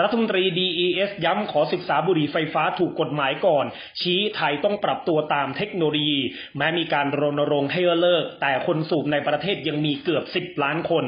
รัฐมนตรี DES ย้ำขอศึกษาบุหรี่ไฟฟ้าถูกกฎหมายก่อน ชี้ไทยต้องปรับตัวตามเทคโนโลยี แม้มีการรณรงค์ให้เลิก แต่คนสูบในประเทศยังมีเกือบ 10 ล้านคน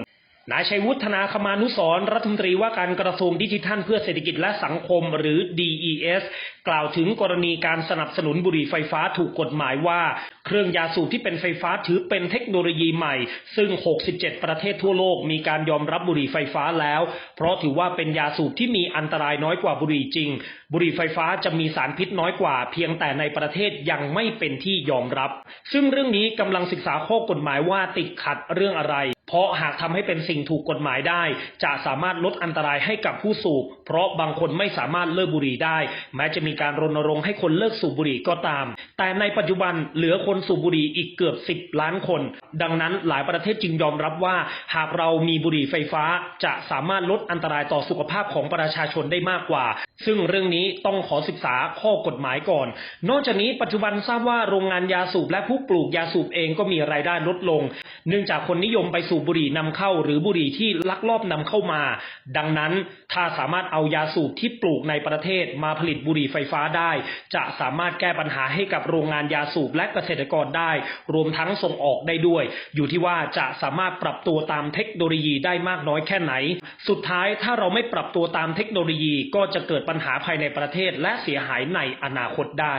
นายชัยวุฒนาคมานุสรรัฐมนตรีว่าการกระทรวงดิจิทัล เพื่อเศรษฐกิจและสังคมหรือ DES กล่าวถึงกรณีการสนับสนุนบุหรี่ไฟฟ้าถูกกฎหมายว่า เครื่องยาสูบที่เป็นไฟฟ้าถือเป็นเทคโนโลยีใหม่ ซึ่ง 67 ประเทศทั่วโลกมีการยอมรับบุหรี่ไฟฟ้าแล้ว เพราะถือว่าเป็นยาสูบที่มีอันตรายน้อยกว่าบุหรี่จริง บุหรี่ไฟฟ้าจะมีสารพิษน้อยกว่า เพียงแต่ในประเทศยังไม่เป็นที่ยอมรับ ซึ่งเรื่องนี้กำลังศึกษาข้อกฎหมายว่าติดขัดเรื่องอะไร เพราะหากทำให้เป็นสิ่งถูกกฎหมายได้ จะสามารถลดอันตรายให้กับผู้สูบ เพราะบางคนไม่สามารถเลิกบุหรี่ได้ แม้จะมีการรณรงค์ให้คนเลิกสูบบุหรี่ก็ตาม แต่ในปัจจุบันเหลือคนสูบบุหรี่อีกเกือบ 10 ล้านคนดังนั้นหลายประเทศจึงยอมรับว่า หากเรามีบุหรี่ไฟฟ้าจะสามารถลดอันตรายต่อสุขภาพของประชาชนได้มากกว่า ซึ่งเรื่องนี้ต้องขอศึกษาข้อกฎหมายก่อน นอกจากนี้ปัจจุบันทราบว่าโรงงานยาสูบและผู้ปลูกยาสูบเองก็มีรายได้ลดลง เนื่องจากคนนิยมไปสูบบุหรี่นำเข้า หรือบุหรี่ที่ลักลอบนำเข้ามา ดังนั้นถ้าสามารถเอายาสูบที่ปลูกในประเทศมาผลิตบุหรี่ไฟฟ้าได้ จะสามารถแก้ปัญหาให้กับโรงงานยาสูบและเกษตรกรได้ รวมทั้งส่งออกได้ด้วยด้วย อยู่ที่ว่าจะสามารถปรับตัวตามเทคโนโลยีได้มากน้อยแค่ไหน สุดท้ายถ้าเราไม่ปรับตัวตามเทคโนโลยีก็จะเกิดปัญหาภายในประเทศและเสียหายในอนาคตได้